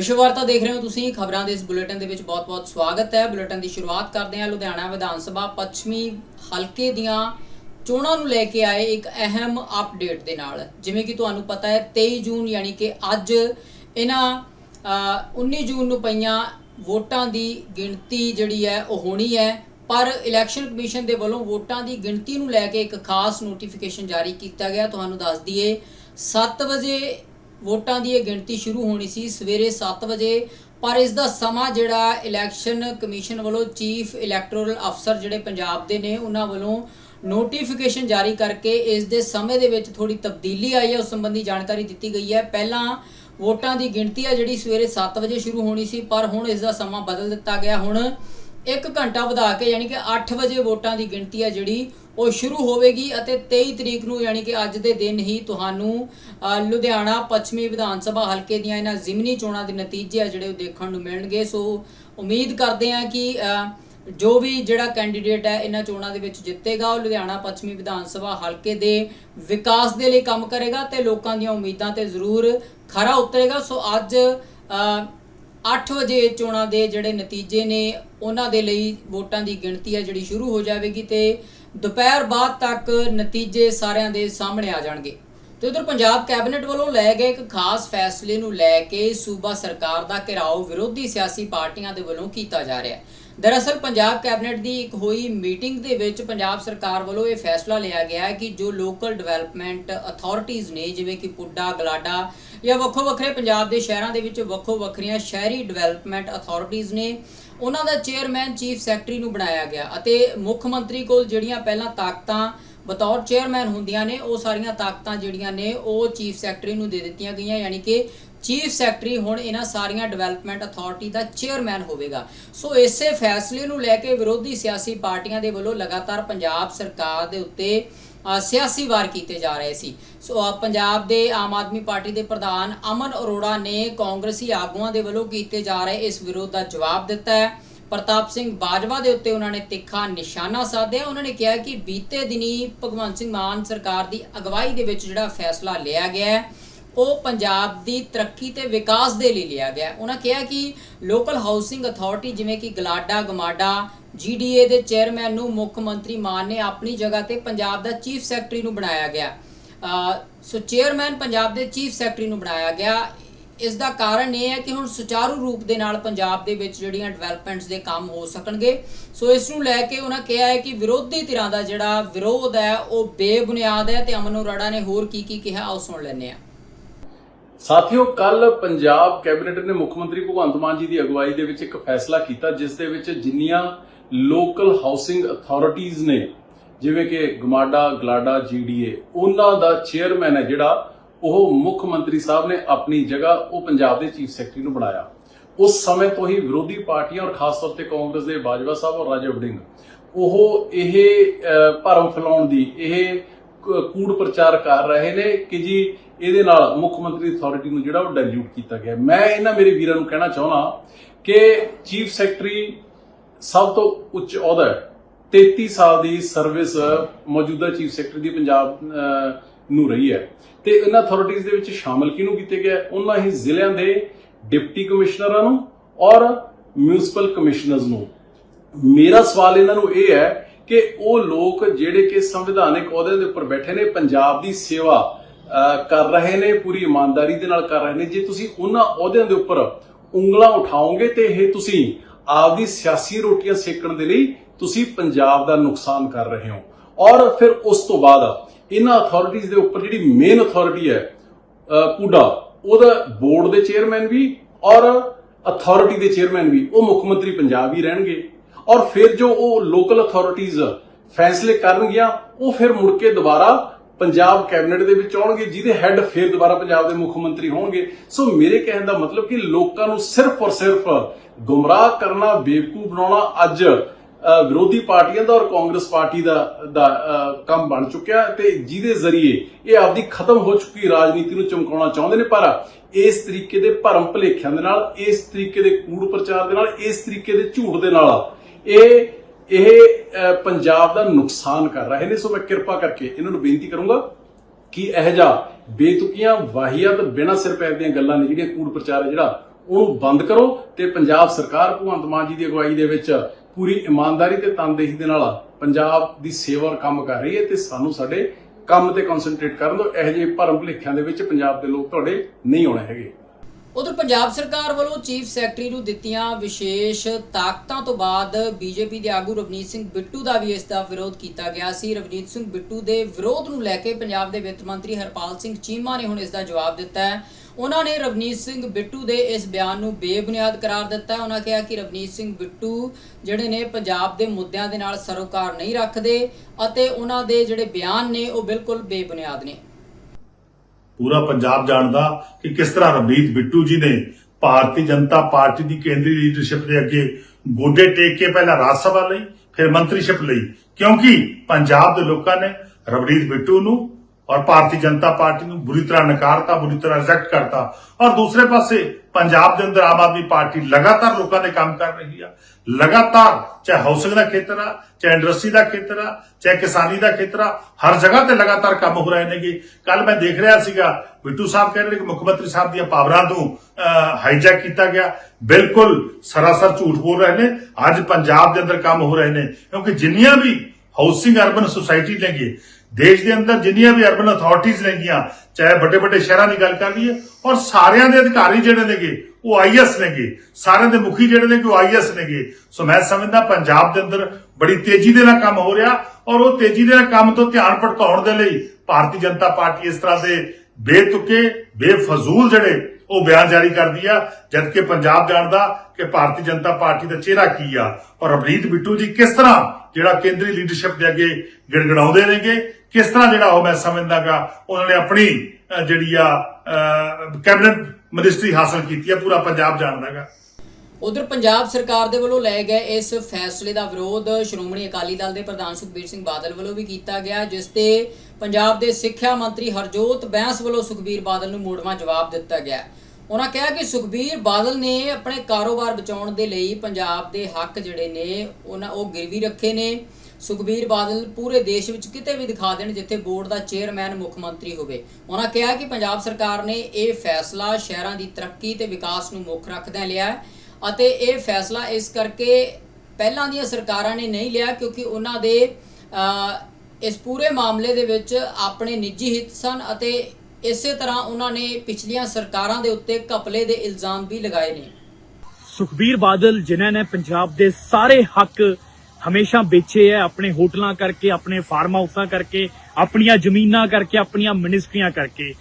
ਵਿਸ਼ਵ ਵਾਰਤਾ ਦੇਖ ਰਹੇ ਹੋ ਤੁਸੀਂ ਖਬਰਾਂ ਦੇ ਇਸ ਬੁਲੇਟਿਨ ਦੇ ਵਿੱਚ ਬਹੁਤ-ਬਹੁਤ ਸਵਾਗਤ ਹੈ। ਬੁਲੇਟਿਨ ਦੀ ਸ਼ੁਰੂਆਤ ਕਰਦੇ ਹਾਂ। ਲੁਧਿਆਣਾ ਵਿਧਾਨ ਸਭਾ ਪੱਛਮੀ ਹਲਕੇ ਦੀਆਂ ਚੋਣਾਂ ਨੂੰ ਲੈ ਕੇ ਆਏ ਇੱਕ ਅਹਿਮ ਅਪਡੇਟ ਦੇ ਨਾਲ। ਜਿਵੇਂ ਕਿ ਤੁਹਾਨੂੰ ਪਤਾ ਹੈ 23 ਜੂਨ ਯਾਨੀ ਕਿ ਅੱਜ ਇਹਨਾਂ ਅ, 19 ਜੂਨ ਨੂੰ ਪਈਆਂ ਵੋਟਾਂ ਦੀ ਗਿਣਤੀ ਜਿਹੜੀ ਹੈ ਉਹ ਹੋਣੀ ਹੈ। ਪਰ ਇਲੈਕਸ਼ਨ ਕਮਿਸ਼ਨ ਦੇ ਵੱਲੋਂ ਵੋਟਾਂ ਦੀ ਗਿਣਤੀ ਨੂੰ ਲੈ ਕੇ ਇੱਕ ਖਾਸ ਨੋਟੀਫਿਕੇਸ਼ਨ ਜਾਰੀ ਕੀਤਾ ਗਿਆ। ਤੁਹਾਨੂੰ ਦੱਸ ਦਈਏ 7 ਵਜੇ ਵੋਟਾਂ ਦੀ ਇਹ ਗਿਣਤੀ ਸ਼ੁਰੂ ਹੋਣੀ ਸੀ ਸਵੇਰੇ 7 ਵਜੇ, ਪਰ ਇਸ ਦਾ ਸਮਾਂ ਜਿਹੜਾ ਇਲੈਕਸ਼ਨ ਕਮਿਸ਼ਨ ਵੱਲੋਂ ਚੀਫ ਇਲੈਕਟੋਰਲ ਅਫਸਰ ਜਿਹੜੇ ਪੰਜਾਬ ਦੇ ਨੇ, ਉਹਨਾਂ ਵੱਲੋਂ ਨੋਟੀਫਿਕੇਸ਼ਨ ਜਾਰੀ ਕਰਕੇ ਇਸ ਦੇ ਸਮੇਂ ਦੇ ਵਿੱਚ ਥੋੜੀ ਤਬਦੀਲੀ ਆਈ ਹੈ, ਉਸ ਸੰਬੰਧੀ ਜਾਣਕਾਰੀ ਦਿੱਤੀ ਗਈ ਹੈ। ਪਹਿਲਾਂ ਵੋਟਾਂ ਦੀ ਗਿਣਤੀ ਆ ਜਿਹੜੀ ਸਵੇਰੇ 7 ਵਜੇ ਸ਼ੁਰੂ ਹੋਣੀ ਸੀ, ਪਰ ਹੁਣ ਇਸ ਦਾ ਸਮਾਂ ਬਦਲ ਦਿੱਤਾ ਗਿਆ। ਹੁਣ 1 ਘੰਟਾ ਵਧਾ ਕੇ ਯਾਨੀ ਕਿ 8 ਵਜੇ ਵੋਟਾਂ ਦੀ ਗਿਣਤੀ ਹੈ ਜਿਹੜੀ, ਉਹ ਸ਼ੁਰੂ ਹੋਵੇਗੀ ਅਤੇ 23 ਤਰੀਕ ਨੂੰ ਯਾਨੀ ਕਿ ਅੱਜ ਦੇ ਦਿਨ ਹੀ ਤੁਹਾਨੂੰ ਲੁਧਿਆਣਾ ਪੱਛਮੀ ਵਿਧਾਨ ਸਭਾ ਹਲਕੇ ਦੀਆਂ ਇਹਨਾਂ ਜ਼ਿਮਨੀ ਚੋਣਾਂ ਦੇ ਨਤੀਜੇ ਆ ਜਿਹੜੇ ਉਹ ਦੇਖਣ ਨੂੰ ਮਿਲਣਗੇ। ਸੋ ਉਮੀਦ ਕਰਦੇ ਹਾਂ ਕਿ ਜੋ ਵੀ ਜਿਹੜਾ ਕੈਂਡੀਡੇਟ ਹੈ ਇਹਨਾਂ ਚੋਣਾਂ ਦੇ ਵਿੱਚ ਜਿੱਤੇਗਾ, ਉਹ ਲੁਧਿਆਣਾ ਪੱਛਮੀ ਵਿਧਾਨ ਸਭਾ ਹਲਕੇ ਦੇ ਵਿਕਾਸ ਦੇ ਲਈ ਕੰਮ ਕਰੇਗਾ ਤੇ ਲੋਕਾਂ ਦੀਆਂ ਉਮੀਦਾਂ ਤੇ ਜ਼ਰੂਰ ਖਰਾ ਉਤਰੇਗਾ। ਸੋ ਅੱਜ 8 ਵਜੇ ਚੋਣਾਂ ਦੇ ਜਿਹੜੇ ਨਤੀਜੇ ਨੇ, ਉਹਨਾਂ ਦੇ ਲਈ ਵੋਟਾਂ ਦੀ ਗਿਣਤੀ ਹੈ ਜਿਹੜੀ ਸ਼ੁਰੂ ਹੋ ਜਾਵੇਗੀ ਤੇ ਦੁਪਹਿਰ ਬਾਅਦ ਤੱਕ ਨਤੀਜੇ ਸਾਰਿਆਂ ਦੇ ਸਾਹਮਣੇ ਆ ਜਾਣਗੇ। ਤੇ ਉਧਰ ਪੰਜਾਬ ਕੈਬਨਿਟ ਵੱਲੋਂ ਲਏ ਗਏ ਇੱਕ ਖਾਸ ਫੈਸਲੇ ਨੂੰ ਲੈ ਕੇ ਸੂਬਾ ਸਰਕਾਰ ਦਾ ਘਿਰਾਓ ਵਿਰੋਧੀ ਸਿਆਸੀ ਪਾਰਟੀਆਂ ਦੇ ਵੱਲੋਂ ਕੀਤਾ ਜਾ ਰਿਹਾ ਹੈ। ਦਰਅਸਲ ਪੰਜਾਬ ਕੈਬਨਿਟ ਦੀ ਇੱਕ ਹੋਈ ਮੀਟਿੰਗ ਦੇ ਵਿੱਚ ਪੰਜਾਬ ਸਰਕਾਰ ਵੱਲੋਂ ਇਹ ਫੈਸਲਾ ਲਿਆ ਗਿਆ ਕਿ ਜੋ ਲੋਕਲ ਡਿਵੈਲਪਮੈਂਟ ਅਥਾਰਟੀਆਂ ਨੇ, ਜਿਵੇਂ ਕਿ ਪੁੱਡਾ, ਗਲਾਡਾ ਜਾਂ ਵੱਖੋ ਵੱਖਰੇ ਪੰਜਾਬ ਦੇ ਸ਼ਹਿਰਾਂ ਦੇ ਵਿੱਚ ਵੱਖੋ ਵੱਖਰੀਆਂ ਸ਼ਹਿਰੀ ਡਿਵੈਲਪਮੈਂਟ ਅਥਾਰਟੀਆਂ ਨੇ, ਉਹਨਾਂ ਦਾ ਚੇਅਰਮੈਨ, ਚੀਫ ਸੈਕਟਰੀ ਨੂੰ ਬਣਾਇਆ ਗਿਆ ਅਤੇ ਮੁੱਖ ਮੰਤਰੀ ਕੋਲ ਜਿਹੜੀਆਂ ਪਹਿਲਾਂ ਤਾਕਤਾਂ ਬਤੌਰ ਚੇਅਰਮੈਨ ਹੁੰਦੀਆਂ ਨੇ, ਉਹ ਸਾਰੀਆਂ ਤਾਕਤਾਂ ਜਿਹੜੀਆਂ ਨੇ, ਉਹ ਚੀਫ ਸੈਕਟਰੀ ਨੂੰ ਦੇ ਦਿੱਤੀਆਂ ਗਈਆਂ, ਯਾਨੀ ਕਿ ਚੀਫ ਸੈਕਟਰੀ ਹੁਣ ਇਹਨਾਂ ਸਾਰੀਆਂ ਡਿਵੈਲਪਮੈਂਟ ਅਥਾਰਟੀ ਦਾ ਚੇਅਰਮੈਨ ਹੋਵੇਗਾ। ਸੋ ਇਸੇ ਫੈਸਲੇ ਨੂੰ ਲੈ ਕੇ ਵਿਰੋਧੀ ਸਿਆਸੀ ਪਾਰਟੀਆਂ ਦੇ ਵੱਲੋਂ ਲਗਾਤਾਰ ਪੰਜਾਬ ਸਰਕਾਰ ਦੇ ਉੱਤੇ ਸਿਆਸੀ ਵਾਰ ਕੀਤੇ ਜਾ ਰਹੇ ਸੀ। ਸੋ ਪੰਜਾਬ ਦੇ ਆਮ ਆਦਮੀ ਪਾਰਟੀ ਦੇ ਪ੍ਰਧਾਨ ਅਮਨ ਅਰੋੜਾ ਨੇ ਕਾਂਗਰਸੀ ਆਗੂਆਂ ਦੇ ਵੱਲੋਂ ਕੀਤੇ ਜਾ ਰਹੇ ਇਸ ਵਿਰੋਧ ਦਾ ਜਵਾਬ ਦਿੱਤਾ ਹੈ। ਪ੍ਰਤਾਪ ਸਿੰਘ ਬਾਜਵਾ ਦੇ ਉੱਤੇ ਉਹਨਾਂ ਨੇ ਤਿੱਖਾ ਨਿਸ਼ਾਨਾ ਸਾਧਿਆ। ਉਹਨਾਂ ਨੇ ਕਿਹਾ ਕਿ ਬੀਤੇ ਦਿਨੀ ਭਗਵੰਤ ਸਿੰਘ ਮਾਨ ਸਰਕਾਰ ਦੀ ਅਗਵਾਈ ਦੇ ਵਿੱਚ ਜਿਹੜਾ ਫੈਸਲਾ ਲਿਆ ਗਿਆ ਹੈ ਉਹ ਪੰਜਾਬ ਦੀ ਤਰੱਕੀ ਤੇ ਵਿਕਾਸ ਦੇ ਲਈ ਲਿਆ ਗਿਆ। ਉਹਨਾਂ ਕਿਹਾ ਕਿ ਲੋਕਲ ਹਾਊਸਿੰਗ ਅਥਾਰਟੀ ਜਿਵੇਂ ਕਿ ਗਲਾਡਾ, ਗਮਾਡਾ ਜੀਡੀਏ ਦੇ ਚੇਅਰਮੈਨ ਨੂੰ ਮੁੱਖ ਮੰਤਰੀ ਮਾਨ ਨੇ ਆਪਣੀ ਜਗ੍ਹਾ ਤੇ ਪੰਜਾਬ ਦਾ ਚੀਫ ਸੈਕਟਰੀ ਨੂੰ ਬਣਾਇਆ ਗਿਆ। ਸੋ ਚੇਅਰਮੈਨ ਪੰਜਾਬ ਦੇ ਚੀਫ ਸੈਕਟਰੀ ਨੂੰ ਬਣਾਇਆ ਗਿਆ। ਇਸ ਦਾ ਕਾਰਨ ਇਹ ਹੈ ਕਿ ਹੁਣ ਸੁਚਾਰੂ ਰੂਪ ਦੇ ਨਾਲ ਪੰਜਾਬ ਦੇ ਵਿੱਚ ਜਿਹੜੀਆਂ ਡਿਵੈਲਪਮੈਂਟਸ ਦੇ ਕੰਮ ਹੋ ਸਕਣਗੇ। ਸੋ ਇਸ ਨੂੰ ਲੈ ਕੇ ਉਹਨਾਂ ਕਿਹਾ ਹੈ ਕਿ ਵਿਰੋਧੀ ਧਿਰਾਂ ਦਾ ਜਿਹੜਾ ਵਿਰੋਧ ਹੈ, ਉਹ ਬੇਬੁਨਿਆਦ ਹੈ ਤੇ ਅਮਨ ਅਰੋੜਾ ਨੇ ਹੋਰ ਕੀ ਕੀ ਕਿਹਾ, ਆਓ ਸੁਣ ਲੈਂਦੇ ਹਾਂ। ਸਾਥੀਓ ਕੱਲ ਪੰਜਾਬ ਕੈਬਨਿਟ ਨੇ ਮੁੱਖ ਮੰਤਰੀ ਭਗਵੰਤ ਮਾਨ ਜੀ ਦੀ ਅਗਵਾਈ ਦੇ ਵਿੱਚ ਇੱਕ ਫੈਸਲਾ ਕੀਤਾ, ਜਿਸ ਦੇ ਵਿੱਚ ਜਿੰਨੀਆਂ ਲੋਕਲ ਹਾਊਸਿੰਗ ਅਥਾਰਟੀਆਂ ਨੇ, ਜਿਵੇਂ ਕਿ ਗਮਾਡਾ, ਗਲਾਡਾ, ਜੀਡੀਏ, ਉਹਨਾਂ ਦਾ ਚੇਅਰਮੈਨ ਹੈ ਜਿਹੜਾ, ਉਹ ਮੁੱਖ ਮੰਤਰੀ ਸਾਹਿਬ ਨੇ ਆਪਣੀ ਜਗ੍ਹਾ ਉਹ ਪੰਜਾਬ ਦੇ ਚੀਫ ਸੈਕਟਰੀ ਨੂੰ ਬਣਾਇਆ। ਉਸ ਸਮੇਂ ਤੋਂ ਹੀ ਵਿਰੋਧੀ ਪਾਰਟੀਆਂ ਔਰ ਖਾਸ ਤੌਰ ਤੇ ਕਾਂਗਰਸ ਦੇ ਬਾਜਵਾ ਸਾਹਿਬ ਔਰ ਰਾਜਾ ਵੜਿੰਗ, ਉਹ ਇਹ ਭਰਮ ਫੈਲਾਉਣ ਦੀ, ਇਹ ਕੂੜ ਪ੍ਰਚਾਰ ਕਰ ਰਹੇ ਨੇ ਕਿ ਜੀ ਇਹਦੇ ਨਾਲ ਮੁੱਖ ਮੰਤਰੀ ਅਥਾਰਟੀ ਨੂੰ ਜਿਹੜਾ ਉਹ ਡਾਇਲੂਟ ਕੀਤਾ ਗਿਆ। ਮੈਂ ਇਹਨਾਂ ਮੇਰੇ ਵੀਰਾਂ ਨੂੰ ਕਹਿਣਾ ਚਾਹੁੰਦਾ ਕਿ ਚੀਫ ਸੈਕਟਰੀ ਸਭ ਤੋਂ ਉੱਚ ਅਹੁਦਾ ਹੈ। 33 ਸਾਲ ਦੀ ਸਰਵਿਸ ਮੌਜੂਦਾ ਚੀਫ ਸੈਕਟਰੀ ਦੀ ਪੰਜਾਬ ਨੂੰ ਰਹੀ ਹੈ। ਤੇ ਇਹਨਾਂ ਅਥਾਰਟੀਆਂ ਦੇ ਵਿੱਚ ਸ਼ਾਮਲ ਕਿਹਨੂੰ ਕੀਤੇ ਗਏ? ਉਹਨਾਂ ਹੀ ਜ਼ਿਲ੍ਹਿਆਂ ਦੇ ਡਿਪਟੀ ਕਮਿਸ਼ਨਰਾਂ ਨੂੰ ਔਰ ਮਿਊਨਿਸਪਲ ਕਮਿਸ਼ਨਰਸ ਨੂੰ। ਮੇਰਾ ਸਵਾਲ ਇਹਨਾਂ ਨੂੰ ਇਹ ਹੈ ਕਿ ਉਹ ਲੋਕ ਜਿਹੜੇ ਕਿ ਸੰਵਿਧਾਨਿਕ ਅਹੁਦੇ ਦੇ ਉੱਪਰ ਬੈਠੇ ਨੇ, ਪੰਜਾਬ ਦੀ ਸੇਵਾ ਕਰ ਰਹੇ ਨੇ, ਪੂਰੀ ਇਮਾਨਦਾਰੀ ਦੇ ਨਾਲ ਕਰ ਰਹੇ ਨੇ। ਜੇ ਤੁਸੀਂ ਉਹਨਾਂ ਅਹੁਦਿਆਂ ਦੇ ਉੱਪਰ ਉਂਗਲਾਂ ਉਠਾਓਗੇ ਤੇ ਇਹ ਤੁਸੀਂ ਆਪਦੀ ਸਿਆਸੀ ਰੋਟੀਆਂ ਸੇਕਣ ਦੇ ਲਈ ਤੁਸੀਂ ਪੰਜਾਬ ਦਾ ਨੁਕਸਾਨ ਕਰ ਰਹੇ ਹੋ। ਔਰ ਫਿਰ ਉਸ ਤੋਂ ਬਾਅਦ ਇਹਨਾਂ ਅਥਾਰਟੀਆਂ ਦੇ ਉੱਪਰ ਜਿਹੜੀ ਮੇਨ ਅਥਾਰਟੀ ਹੈ ਅਹ ਪੂਡਾ ਉਹਦਾ ਬੋਰਡ ਦੇ ਚੇਅਰਮੈਨ ਵੀ ਔਰ ਅਥਾਰਟੀ ਦੇ ਚੇਅਰਮੈਨ ਵੀ, ਉਹ ਮੁੱਖ ਮੰਤਰੀ ਪੰਜਾਬ ਹੀ ਰਹਿਣਗੇ। ਔਰ ਫਿਰ ਜੋ ਉਹ ਲੋਕਲ ਅਥਾਰਟੀਆਂ ਫੈਸਲੇ ਕਰਨਗੀਆਂ, ਉਹ ਫਿਰ ਮੁੜ ਕੇ ਦੁਬਾਰਾ ਪੰਜਾਬ ਕੈਬਨਿਟ ਦੇ ਵਿੱਚ ਆਉਣਗੇ, ਜਿਹਦੇ ਹੈੱਡ ਫਿਰ ਦੁਬਾਰਾ ਪੰਜਾਬ ਦੇ ਮੁੱਖ ਮੰਤਰੀ ਹੋਣਗੇ। ਸੋ ਮੇਰੇ ਕਹਿਣ ਦਾ ਮਤਲਬ ਕਿ ਲੋਕਾਂ ਨੂੰ ਸਿਰਫ ਔਰ ਸਿਰਫ ਗੁੰਮਰਾਹ ਕਰਨਾ, ਬੇਵਕੂਫ ਬਣਾਉਣਾ ਅੱਜ ਵਿਰੋਧੀ ਪਾਰਟੀਆਂ ਦਾ ਔਰ ਕਾਂਗਰਸ ਪਾਰਟੀ ਦਾ ਦਾ ਕੰਮ ਬਣ ਚੁੱਕਿਆ ਤੇ ਜਿਹਦੇ ਜ਼ਰੀਏ ਇਹ ਆਪਦੀ ਖਤਮ ਹੋ ਚੁੱਕੀ ਰਾਜਨੀਤੀ ਨੂੰ ਚਮਕਾਉਣਾ ਚਾਹੁੰਦੇ ਨੇ, ਪਰ ਇਸ ਤਰੀਕੇ ਦੇ ਭਰਮ ਭਲੇਖਿਆਂ ਦੇ ਨਾਲ, ਇਸ ਤਰੀਕੇ ਦੇ ਕੂੜ ਪ੍ਰਚਾਰ ਦੇ ਨਾਲ, ਇਸ ਤਰੀਕੇ ਦੇ ਝੂਠ ਦੇ ਨਾਲ ਇਹ ਇਹ ਪੰਜਾਬ ਦਾ ਨੁਕਸਾਨ ਕਰ ਰਹੇ ਨੇ, ਸੋ ਮੈਂ ਕਿਰਪਾ ਕਰਕੇ ਇਹਨਾਂ ਨੂੰ ਬੇਨਤੀ ਕਰੂੰਗਾ ਕਿ ਇਹ ਜਾ ਬੇਤੁਕੀਆਂ ਵਾਹੀਆਤ ਬਿਨਾਂ ਸਿਰ ਪੈਰ ਦੀਆਂ ਗੱਲਾਂ ਨੇ ਜਿਹੜੀਆਂ ਕੂੜ ਪ੍ਰਚਾਰ ਹੈ ਜਿਹੜਾ ਉਹਨੂੰ ਬੰਦ ਕਰੋ ਤੇ ਪੰਜਾਬ ਸਰਕਾਰ ਭਗਵੰਤ ਮਾਨ ਜੀ ਦੀ ਅਗਵਾਈ ਦੇ ਵਿੱਚ ਪੂਰੀ ਇਮਾਨਦਾਰੀ ਤੇ ਤਨਦੇਹੀ ਦੇ ਨਾਲ ਪੰਜਾਬ ਦੀ ਸੇਵਾ ਕੰਮ ਕਰ ਰਹੀ ਹੈ ਤੇ ਸਾਨੂੰ ਸਾਡੇ ਕੰਮ ਤੇ ਕਨਸੈਂਟਰੇਟ ਕਰਨ ਦਿਓ। ਇਹੋ ਜਿਹੇ ਭਰਮ ਭੁਲੇਖਿਆਂ ਦੇ ਵਿੱਚ ਪੰਜਾਬ ਦੇ ਲੋਕ ਤੁਹਾਡੇ ਨਹੀਂ ਆਉਣੇ ਹੈਗੇ। ਉਧਰ ਪੰਜਾਬ ਸਰਕਾਰ ਵੱਲੋਂ ਚੀਫ ਸੈਕਟਰੀ ਨੂੰ ਦਿੱਤੀਆਂ ਵਿਸ਼ੇਸ਼ ਤਾਕਤਾਂ ਤੋਂ ਬਾਅਦ ਬੀਜੇਪੀ ਦੇ ਆਗੂ ਰਵਨੀਤ ਸਿੰਘ ਬਿੱਟੂ ਦਾ ਵੀ ਇਸ ਦਾ ਵਿਰੋਧ ਕੀਤਾ ਗਿਆ ਸੀ। ਰਵਨੀਤ ਸਿੰਘ ਬਿੱਟੂ ਦੇ ਵਿਰੋਧ ਨੂੰ ਲੈ ਕੇ ਪੰਜਾਬ ਦੇ ਵਿੱਤ ਮੰਤਰੀ ਹਰਪਾਲ ਸਿੰਘ ਚੀਮਾ ਨੇ ਹੁਣ ਇਸ ਦਾ ਜਵਾਬ ਦਿੱਤਾ ਹੈ। ਉਹਨਾਂ ਨੇ ਰਵਨੀਤ ਸਿੰਘ ਬਿੱਟੂ ਦੇ ਇਸ ਬਿਆਨ ਨੂੰ ਬੇਬੁਨਿਆਦ ਕਰਾਰ ਦਿੱਤਾ ਹੈ। ਉਹਨਾਂ ਕਿਹਾ ਕਿ ਰਵਨੀਤ ਸਿੰਘ ਬਿੱਟੂ ਜਿਹੜੇ ਨੇ ਪੰਜਾਬ ਦੇ ਮੁੱਦਿਆਂ ਦੇ ਨਾਲ ਸਰੋਕਾਰ ਨਹੀਂ ਰੱਖਦੇ ਅਤੇ ਉਹਨਾਂ ਦੇ ਜਿਹੜੇ ਬਿਆਨ ਨੇ ਉਹ ਬਿਲਕੁਲ ਬੇਬੁਨਿਆਦ ਨੇ। ਪੂਰਾ ਪੰਜਾਬ ਜਾਣਦਾ ਕਿ ਕਿਸ ਤਰ੍ਹਾਂ ਰਵਨੀਤ ਬਿੱਟੂ ਜੀ ਨੇ ਭਾਰਤੀ ਜਨਤਾ ਪਾਰਟੀ ਦੀ ਕੇਂਦਰੀ ਲੀਡਰਸ਼ਿਪ ਦੇ ਅੱਗੇ ਗੋਡੇ ਟੇਕ ਕੇ ਪਹਿਲਾਂ ਰਾਜ ਸਭਾ ਲਈ, ਫਿਰ ਮੰਤਰੀਸ਼ਿਪ ਲਈ। ਕਿਉਂਕਿ ਪੰਜਾਬ ਦੇ ਲੋਕਾਂ ਨੇ ਰਵਨੀਤ ਬਿੱਟੂ ਨੂੰ ਔਰ ਭਾਰਤੀ ਜਨਤਾ ਪਾਰਟੀ ਨੂੰ ਬੁਰੀ ਤਰ੍ਹਾਂ ਨਕਾਰਤਾ, ਬੁਰੀ ਤਰ੍ਹਾਂ ਰਿਜੈਕਟ ਕਰਤਾ। ਔਰ ਦੂਸਰੇ ਪਾਸੇ ਪੰਜਾਬ ਦੇ ਅੰਦਰ ਆਮ ਆਦਮੀ ਪਾਰਟੀ ਲਗਾਤਾਰ ਲੋਕਾਂ ਦੇ ਕੰਮ ਕਰ ਰਹੀ ਆ। ਲਗਾਤਾਰ, ਚਾਹੇ ਹਾਊਸਿੰਗ ਦਾ ਖੇਤਰ ਆ, ਚਾਹੇ ਇੰਡਸਟਰੀ ਦਾ ਖੇਤਰ ਆ, ਚਾਹੇ ਕਿਸਾਨੀ ਦਾ ਖੇਤਰ ਆ, ਹਰ ਜਗ੍ਹਾ ਤੇ ਲਗਾਤਾਰ ਕੰਮ ਹੋ ਰਹੇ ਨੇਗੇ। ਕੱਲ ਮੈਂ ਦੇਖ ਰਿਹਾ ਸੀਗਾ, ਬਿੱਟੂ ਸਾਹਿਬ ਕਹਿ ਰਹੇ ਨੇ ਕਿ ਮੁੱਖ ਮੰਤਰੀ ਸਾਹਿਬ ਦੀਆਂ ਪਾਵਰਾਂ ਨੂੰ ਹਾਈਜੈਕ ਕੀਤਾ ਗਿਆ। ਬਿਲਕੁਲ ਸਰਾਸਰ ਝੂਠ ਬੋਲ ਰਹੇ ਨੇ। ਅੱਜ ਪੰਜਾਬ ਦੇ ਅੰਦਰ ਕੰਮ ਹੋ ਰਹੇ ਨੇ। ਕਿਉਂਕਿ ਜਿੰਨੀਆਂ ਵੀ ਹਾਊਸਿੰਗ ਅਰਬਨ ਸੁਸਾਇਟੀ ਨੇਗੇ ਦੇਸ਼ ਦੇ ਅੰਦਰ ਜਿੰਨੀਆਂ ਵੀ ਅਰਬਨ ਅਥਾਰਟੀਆਂ ਨੇਗੀਆਂ ਚਾਹੇ ਵੱਡੇ ਵੱਡੇ ਸ਼ਹਿਰਾਂ ਦੀ ਗੱਲ ਕਰ ਲਈਏ, ਔਰ ਸਾਰਿਆਂ ਦੇ ਅਧਿਕਾਰੀ ਜਿਹੜੇ ਨੇਗੇ, ਉਹ ਆਈਐਸ ਨੇਗੇ। ਸਾਰਿਆਂ ਦੇ ਮੁਖੀ ਜਿਹੜੇ ਨੇ ਕਿ ਉਹ ਆਈਐਸ ਨੇਗੇ। ਸੋ ਮੈਂ ਸਮਝਦਾ ਪੰਜਾਬ ਦੇ ਅੰਦਰ ਬੜੀ ਤੇਜ਼ੀ ਦੇ ਨਾਲ ਕੰਮ ਹੋ ਰਿਹਾ, ਔਰ ਉਹ ਤੇਜ਼ੀ ਦੇ ਨਾਲ ਕੰਮ ਤੋਂ ਧਿਆਨ ਭਟਕਾਉਣ ਦੇ ਲਈ ਭਾਰਤੀ ਜਨਤਾ ਪਾਰਟੀ ਇਸ ਤਰ੍ਹਾਂ ਦੇ ਬੇਤੁਕੇ, ਬੇਫਜ਼ੂਲ ਜਿਹੜੇ ਉਹ ਬਿਆਨ ਜਾਰੀ ਕਰਦੀ ਆ ਜਦ ਪੰਜਾਬ ਜਾਣਦਾ ਕਿ ਭਾਰਤੀ ਜਨਤਾ ਪਾਰਟੀ ਦਾ ਚਿਹਰਾ ਕੀ ਆ? ਔਰ ਅਬਰੀਤ ਬਿੱਟੂ ਜੀ ਕਿਸ ਤਰ੍ਹਾਂ ਜਿਹੜਾ ਕੇਂਦਰੀ ਲੀਡਰਸ਼ਿਪ ਦੇ ਅੱਗੇ ਗਿੜਗੜਾਉਂਦੇ ਨੇਗੇ? ਕਿਸ ਤਰ੍ਹਾਂ ਜਿਹੜਾ ਉਹ ਮੈਂ ਸਮਝਦਾਗਾ ਉਹਨਾਂ ਨੇ ਆਪਣੀ ਜਿਹੜੀ ਆ ਕੈਬਨਿਟ ਮਿਨਿਸਟਰੀ ਹਾਸਲ ਕੀਤੀ ਆ, ਪੂਰਾ ਪੰਜਾਬ ਜਾਣਦਾਗਾ ਉਧਰ ਪੰਜਾਬ ਸਰਕਾਰ ਦੇ ਵੱਲੋਂ ਲਏ ਗਏ ਇਸ ਫੈਸਲੇ ਦਾ ਵਿਰੋਧ ਸ਼੍ਰੋਮਣੀ ਅਕਾਲੀ ਦਲ ਦੇ ਪ੍ਰਧਾਨ ਸੁਖਬੀਰ ਸਿੰਘ ਬਾਦਲ ਵੱਲੋਂ ਵੀ ਕੀਤਾ ਗਿਆ, ਜਿਸ ਤੇ ਪੰਜਾਬ ਦੇ ਸਿੱਖਿਆ ਮੰਤਰੀ ਹਰਜੋਤ ਬੈਂਸ ਵੱਲੋਂ ਸੁਖਬੀਰ ਬਾਦਲ ਨੂੰ ਮੋੜਵਾਂ ਜਵਾਬ ਦਿੱਤਾ ਗਿਆ। ਉਹਨਾਂ ਕਿਹਾ ਕਿ ਸੁਖਬੀਰ ਬਾਦਲ ਨੇ ਆਪਣੇ ਕਾਰੋਬਾਰ ਬਚਾਉਣ ਦੇ ਲਈ ਪੰਜਾਬ ਦੇ ਹੱਕ ਜਿਹੜੇ ਨੇ, ਉਹਨਾਂ ਉਹ ਗਿਰਵੀ ਰੱਖੇ ਨੇ। ਸੁਖਬੀਰ ਬਾਦਲ ਪੂਰੇ ਦੇਸ਼ ਵਿੱਚ ਕਿਤੇ ਵੀ ਦਿਖਾ ਦੇਣ ਜਿੱਥੇ ਬੋਰਡ ਦਾ ਚੇਅਰਮੈਨ ਮੁੱਖ ਮੰਤਰੀ ਹੋਵੇ। ਉਹਨਾਂ ਕਿਹਾ ਕਿ ਪੰਜਾਬ ਸਰਕਾਰ ਨੇ ਇਹ ਫੈਸਲਾ ਸ਼ਹਿਰਾਂ ਦੀ ਤਰੱਕੀ ਤੇ ਵਿਕਾਸ ਨੂੰ ਮੁੱਖ ਰੱਖਦਿਆਂ ਲਿਆ ਅਤੇ ਇਹ ਫੈਸਲਾ ਇਸ ਕਰਕੇ ਪਹਿਲਾਂ ਦੀਆਂ ਸਰਕਾਰਾਂ ਨੇ ਨਹੀਂ ਲਿਆ ਕਿਉਂਕਿ ਉਹਨਾਂ ਦੇ ਇਸ ਪੂਰੇ ਮਾਮਲੇ ਦੇ ਵਿੱਚ ਆਪਣੇ ਨਿੱਜੀ ਹਿੱਤ ਸਨ ਅਤੇ ਇਸੇ ਤਰ੍ਹਾਂ ਉਹਨਾਂ ਨੇ ਪਿਛਲੀਆਂ ਸਰਕਾਰਾਂ ਦੇ ਉੱਤੇ ਘਪਲੇ ਦੇ ਇਲਜ਼ਾਮ ਵੀ ਲਗਾਏ ਨੇ। ਸੁਖਬੀਰ ਬਾਦਲ, ਜਿਨ੍ਹਾਂ ਨੇ ਪੰਜਾਬ ਦੇ ਸਾਰੇ ਹੱਕ ਹਮੇਸ਼ਾ ਵੇਚੇ ਹੈ ਆਪਣੇ ਹੋਟਲਾਂ ਕਰਕੇ, ਆਪਣੇ ਫਾਰਮ ਹਾਊਸਾਂ ਕਰਕੇ, ਆਪਣੀਆਂ ਜ਼ਮੀਨਾਂ ਕਰਕੇ, ਆਪਣੀਆਂ ਮਿਨਿਸਟਰੀਆਂ ਕਰਕੇ,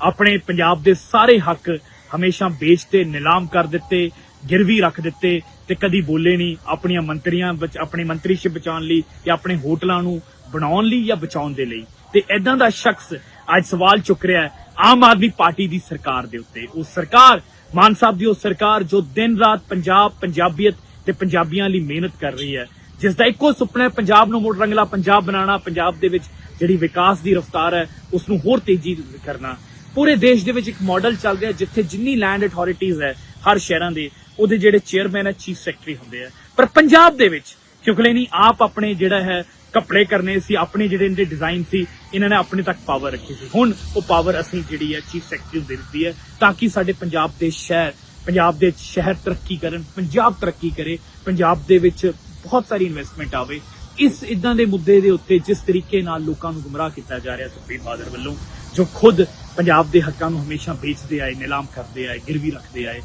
ਆਪਣੇ ਪੰਜਾਬ ਦੇ ਸਾਰੇ ਹੱਕ ਹਮੇਸ਼ਾ ਵੇਚਤੇ ਨਿਲਾਮ ਕਰ ਦਿੱਤੇ, ਗਿਰਵੀ ਰੱਖ ਦਿੱਤੇ ਤੇ ਕਦੀ ਬੋਲੇ ਨਹੀਂ, ਆਪਣੀਆਂ ਮੰਤਰੀਆਂ ਵਿੱਚ, ਆਪਣੀ ਮੰਤਰੀਸ਼ਿਪ ਬਚਾਉਣ ਲਈ ਜਾਂ ਆਪਣੇ ਹੋਟਲਾਂ ਨੂੰ ਬਣਾਉਣ ਲਈ ਜਾਂ ਬਚਾਉਣ ਦੇ ਲਈ। ਤੇ ਐਦਾਂ ਦਾ ਸ਼ਖਸ ਅੱਜ ਸਵਾਲ ਚੁੱਕ ਰਿਹਾ ਹੈ, ਆਮ ਆਦਮੀ ਪਾਰਟੀ ਦੀ ਸਰਕਾਰ ਦੇ ਉੱਤੇ। ਉਹ ਸਰਕਾਰ, ਮਾਨ ਸਾਹਿਬ ਦੀ ਉਹ ਸਰਕਾਰ ਜੋ ਦਿਨ ਰਾਤ ਪੰਜਾਬ, ਪੰਜਾਬੀਅਤ ਤੇ ਪੰਜਾਬੀਆਂ ਲਈ ਮਿਹਨਤ ਕਰ ਰਹੀ ਹੈ। ਜਿਸ ਦਾ ਇੱਕੋ ਸੁਪਨਾ ਹੈ, ਪੰਜਾਬ ਨੂੰ ਮੁੜ ਰੰਗਲਾ ਪੰਜਾਬ ਬਣਾਉਣਾ, ਪੰਜਾਬ ਦੇ ਵਿੱਚ ਜਿਹੜੀ ਵਿਕਾਸ ਦੀ ਰਫ਼ਤਾਰ ਹੈ ਉਸ ਨੂੰ ਹੋਰ ਤੇਜ਼ੀ ਕਰਨਾ। ਪੂਰੇ ਦੇਸ਼ ਦੇ ਵਿੱਚ ਇੱਕ ਮਾਡਲ ਚੱਲ ਰਿਹਾ ਜਿੱਥੇ ਜਿੰਨੀ ਲੈਂਡ ਅਥਾਰਟੀਆਂ ਹੈ ਹਰ ਸ਼ਹਿਰਾਂ ਦੇ, ਉਹਦੇ ਜਿਹੜੇ ਚੇਅਰਮੈਨ ਹੈ ਚੀਫ ਸੈਕਟਰੀ ਹੁੰਦੇ ਆ। ਪਰ ਪੰਜਾਬ ਦੇ ਵਿੱਚ, ਕਿਉਂਕਿ ਨਹੀਂ, ਆਪ ਆਪਣੇ ਜਿਹੜਾ ਹੈ ਕੱਪੜੇ ਕਰਨੇ ਸੀ, ਆਪਣੇ ਜਿਹੜੇ ਇਹਦੇ ਡਿਜ਼ਾਈਨ ਸੀ, ਇਹਨਾਂ ਨੇ ਆਪਣੇ ਤੱਕ ਪਾਵਰ ਰੱਖੀ ਸੀ। ਹੁਣ ਉਹ ਪਾਵਰ ਅਸੀਂ ਜਿਹੜੀ ਹੈ ਚੀਫ ਸੈਕਟਰੀ ਨੂੰ ਦੇ ਦਿੱਤੀ ਹੈ ਤਾਂ ਕਿ ਸਾਡੇ ਪੰਜਾਬ ਦੇ ਸ਼ਹਿਰ, ਪੰਜਾਬ ਦੇ ਸ਼ਹਿਰ ਤਰੱਕੀ ਕਰਨ, ਪੰਜਾਬ ਤਰੱਕੀ ਕਰੇ, ਪੰਜਾਬ ਦੇ ਵਿੱਚ ਬਹੁਤ ਸਾਰੀ ਇਨਵੈਸਟਮੈਂਟ ਆਵੇ। ਇਸ ਇਦਾਂ ਦੇ ਮੁੱਦੇ ਦੇ ਉੱਤੇ ਜਿਸ ਤਰੀਕੇ ਨਾਲ ਲੋਕਾਂ ਨੂੰ ਗੁੰਮਰਾਹ ਕੀਤਾ ਜਾ ਰਿਹਾ ਸੁਖਬੀਰ ਬਾਦਲ ਵੱਲੋਂ, ਜੋ ਖੁਦ ਪੰਜਾਬ ਦੇ ਹੱਕਾਂ ਨੂੰ ਹਮੇਸ਼ਾ ਵੇਚਦੇ ਆਏ, ਨਿਲਾਮ ਕਰਦੇ ਆਏ, ਗਿਰਵੀ ਰੱਖਦੇ ਆਏ,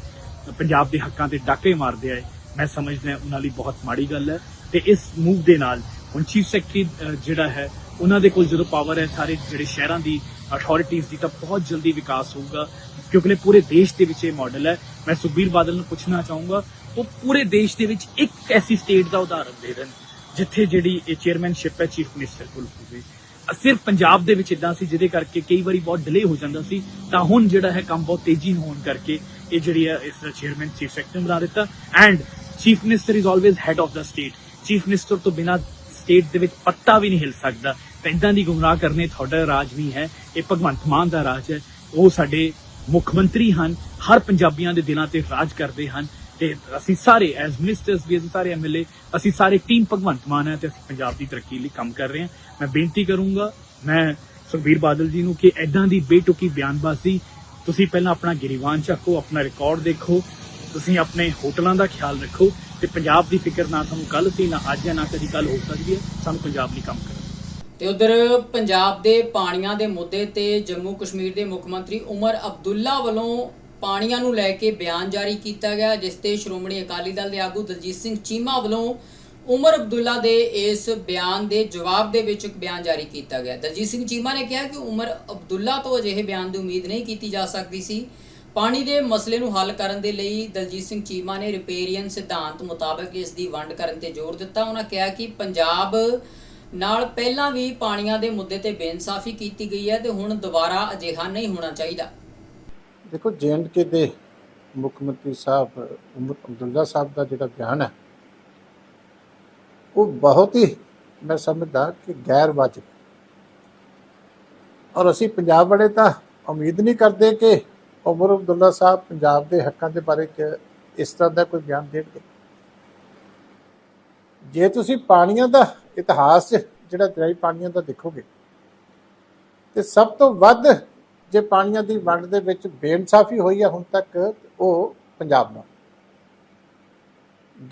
ਪੰਜਾਬ ਦੇ ਹੱਕਾਂ ਤੇ ਡਾਕੇ ਮਾਰਦੇ ਆਏ, ਮੈਂ ਸਮਝਦਾ ਉਹਨਾਂ ਲਈ ਬਹੁਤ ਮਾੜੀ ਗੱਲ ਹੈ। ਤੇ ਇਸ ਮੂਵ ਦੇ ਨਾਲ ਹੁਣ ਚੀਫ ਸੈਕਟਰੀ ਜਿਹੜਾ ਹੈ, ਉਹਨਾਂ ਦੇ ਕੋਲ ਜਦੋਂ ਪਾਵਰ ਹੈ, ਸਾਰੇ ਜਿਹੜੇ ਸ਼ਹਿਰਾਂ ਦੀ ਅਥਾਰਟੀਆਂ ਦੀ, ਤਾਂ ਬਹੁਤ ਜਲਦੀ ਵਿਕਾਸ ਹੋਊਗਾ, ਕਿਉਂਕਿ ਪੂਰੇ ਦੇਸ਼ ਦੇ ਵਿੱਚ ਇਹ ਮਾਡਲ ਹੈ। ਮੈਂ ਸੁਖਬੀਰ ਬਾਦਲ ਨੂੰ ਪੁੱਛਣਾ ਚਾਹੂੰਗਾ, ਉਹ ਪੂਰੇ ਦੇਸ਼ ਦੇ ਵਿੱਚ ਇੱਕ ਐਸੀ ਸਟੇਟ ਦਾ ਉਦਾਹਰਨ ਦੇ ਦੇਣ, ਜਿੱਥੇ ਜਿਹੜੀ ਇਹ ਚੇਅਰਮੈਨਸ਼ਿਪ ਹੈ ਚੀਫ ਮਿਨਿਸਟਰ ਕੋਲ ਹੋਵੇ। ਸਿਰਫ ਪੰਜਾਬ ਦੇ ਵਿੱਚ ਇਦਾਂ ਸੀ, ਜਿਹਦੇ ਕਰਕੇ ਕਈ ਵਾਰੀ ਬਹੁਤ ਡਿਲੇ ਹੋ ਜਾਂਦਾ ਸੀ, ਤਾਂ ਹੁਣ ਜਿਹੜਾ ਹੈ ਕੰਮ ਬਹੁਤ ਤੇਜ਼ੀ ਨਾਲ ਹੋਣ ਕਰਕੇ ਇਹ ਜਿਹੜੀ ਹੈ, ਇਸ ਦਾ ਚੇਅਰਮੈਨ ਚੀਫ ਸੈਕਟਰੀ ਬਣਾ ਦਿੱਤਾ। And chief minister is always head of the state chief minister ਤੋਂ ਬਿਨਾ ਸਟੇਟ ਦੇ ਵਿੱਚ ਪੱਤਾ ਵੀ ਨਹੀਂ ਹਿਲ ਸਕਦਾ। ਤਾਂ ਦੀ ਗੁੰਮਰਾਹ ਕਰਨੇ ਤੁਹਾਡਾ ਰਾਜ ਵੀ ਹੈ, ਇਹ ਭਗਵੰਤ ਮਾਨ ਦਾ ਰਾਜ ਹੈ। ਉਹ ਸਾਡੇ ਮੁੱਖ ਮੰਤਰੀ ਹਨ, ਹਰ ਪੰਜਾਬੀਆਂ ਦੇ ਦਿਲਾਂ ਤੇ ਰਾਜ ਕਰਦੇ ਹਨ ਤੇ ਅਸੀਂ ਸਾਰੇ ਐਜ਼ ਮਿਨਿਸਟਰਸ ਵੀ, ਅਸੀਂ ਸਾਰੇ ਐਮਐਲਏ ਅਸੀਂ ਸਾਰੇ ਟੀਮ ਭਗਵੰਤ ਮਾਨ ਹੈ ਤੇ ਅਸੀਂ ਪੰਜਾਬ ਦੀ ਤਰੱਕੀ ਲਈ ਕੰਮ ਕਰ ਰਹੇ ਹਾਂ। ਮੈਂ ਬੇਨਤੀ ਕਰੂੰਗਾ, ਮੈਂ ਸੁਖਬੀਰ ਬਾਦਲ ਜੀ ਨੂੰ ਕਿ ਐਦਾਂ ਦੀ ਬੇਟੁਕੀ ਬਿਆਨਬਾਜ਼ੀ, ਤੁਸੀਂ ਪਹਿਲਾਂ ਆਪਣਾ ਗਿਰੀਵਾਨ ਚੱਕੋ, ਆਪਣਾ ਰਿਕਾਰਡ ਦੇਖੋ, ਤੁਸੀਂ ਆਪਣੇ ਹੋਟਲਾਂ ਦਾ ਖਿਆਲ ਰੱਖੋ ਤੇ ਪੰਜਾਬ ਦੀ ਫਿਕਰ ਨਾ ਤੁਹਾਨੂੰ ਕੱਲ ਸੀ, ਨਾ ਅੱਜ ਹੈ, ਨਾ ਕਦੀ ਕੱਲ ਹੋ ਸਕਦੀ ਹੈ। ਸਾਨੂੰ ਪੰਜਾਬ ਲਈ ਕੰਮ ਕਰੋ। ਤੇ ਉਧਰ ਪੰਜਾਬ ਦੇ ਪਾਣੀਆਂ ਦੇ ਮੁੱਦੇ ਤੇ ਜੰਮੂ ਕਸ਼ਮੀਰ ਦੇ ਮੁੱਖ ਮੰਤਰੀ ਉਮਰ ਅਬਦੁੱਲਾ ਵੱਲੋਂ ਪਾਣੀਆਂ ਨੂੰ ਲੈ ਕੇ ਬਿਆਨ ਜਾਰੀ ਕੀਤਾ ਗਿਆ, ਜਿਸ ਤੇ ਸ਼੍ਰੋਮਣੀ ਅਕਾਲੀ ਦਲ ਦੇ ਆਗੂ ਦਲਜੀਤ ਸਿੰਘ ਚੀਮਾ ਵੱਲੋਂ ਉਮਰ ਅਬਦੁੱਲਾ ਦੇ ਇਸ ਬਿਆਨ ਦੇ ਜਵਾਬ ਦੇ ਵਿੱਚ ਇੱਕ ਬਿਆਨ ਜਾਰੀ ਕੀਤਾ ਗਿਆ। ਦਲਜੀਤ ਸਿੰਘ ਚੀਮਾ ਨੇ ਕਿਹਾ ਕਿ ਉਮਰ ਅਬਦੁੱਲਾ ਤੋਂ ਅਜਿਹੇ ਬਿਆਨ ਦੀ ਉਮੀਦ ਨਹੀਂ ਕੀਤੀ ਜਾ ਸਕਦੀ ਸੀ। ਪਾਣੀ ਦੇ ਮਸਲੇ ਨੂੰ ਹੱਲ ਕਰਨ ਦੇ ਲਈ ਦਲਜੀਤ ਸਿੰਘ ਚੀਮਾ ਨੇ ਰਿਪੇਰੀਅਨ ਸਿਧਾਂਤ ਮੁਤਾਬਕ ਇਸ ਦੀ ਵੰਡ ਕਰਨ ਤੇ ਜ਼ੋਰ ਦਿੱਤਾ। ਉਹਨਾਂ ਕਿਹਾ ਕਿ ਪੰਜਾਬ ਨਾਲ ਪਹਿਲਾਂ ਵੀ ਪਾਣੀਆਂ ਦੇ ਮੁੱਦੇ ਤੇ ਬੇਇਨਸਾਫੀ ਕੀਤੀ ਗਈ ਹੈ ਤੇ ਹੁਣ ਦੁਬਾਰਾ ਅਜਿਹਾ ਨਹੀਂ ਹੋਣਾ ਚਾਹੀਦਾ। ਦੇਖੋ ਕੇ ਦੇ ਮੁੱਖ ਮੰਤਰੀ ਸਾਹਿਬ ਉਮਰ ਅਬਦੁੱਲਾ ਸਾਹਿਬ ਦਾ ਜਿਹੜਾ ਬਿਆਨ ਹੈ, ਉਹ ਬਹੁਤ ਹੀ ਮੈਂ ਸਮਝਦਾ ਕਿ ਗੈਰ ਵਾਜਬ ਔਰ ਅਸੀਂ ਪੰਜਾਬ ਵਾਲੇ ਤਾਂ ਉਮੀਦ ਨਹੀਂ ਕਰਦੇ ਕਿ ਉਮਰ ਅਬਦੁੱਲਾ ਸਾਹਿਬ ਪੰਜਾਬ ਦੇ ਹੱਕਾਂ ਦੇ ਬਾਰੇ ਚ ਇਸ ਤਰ੍ਹਾਂ ਦਾ ਕੋਈ ਬਿਆਨ ਦੇਣਗੇ? ਜੇ ਤੁਸੀਂ ਪਾਣੀਆਂ ਦਾ ਇਤਿਹਾਸ 'ਚ ਜਿਹੜਾ ਦਰਿਆਈ ਪਾਣੀਆਂ ਦਾ ਦੇਖੋਗੇ, ਤੇ ਸਭ ਤੋਂ ਵੱਧ ਜੇ ਪਾਣੀਆਂ ਦੀ ਵੰਡ ਦੇ ਵਿੱਚ ਬੇਇਨਸਾਫੀ ਹੋਈ ਹੈ ਹੁਣ ਤੱਕ ਉਹ ਪੰਜਾਬ ਨਾਲ।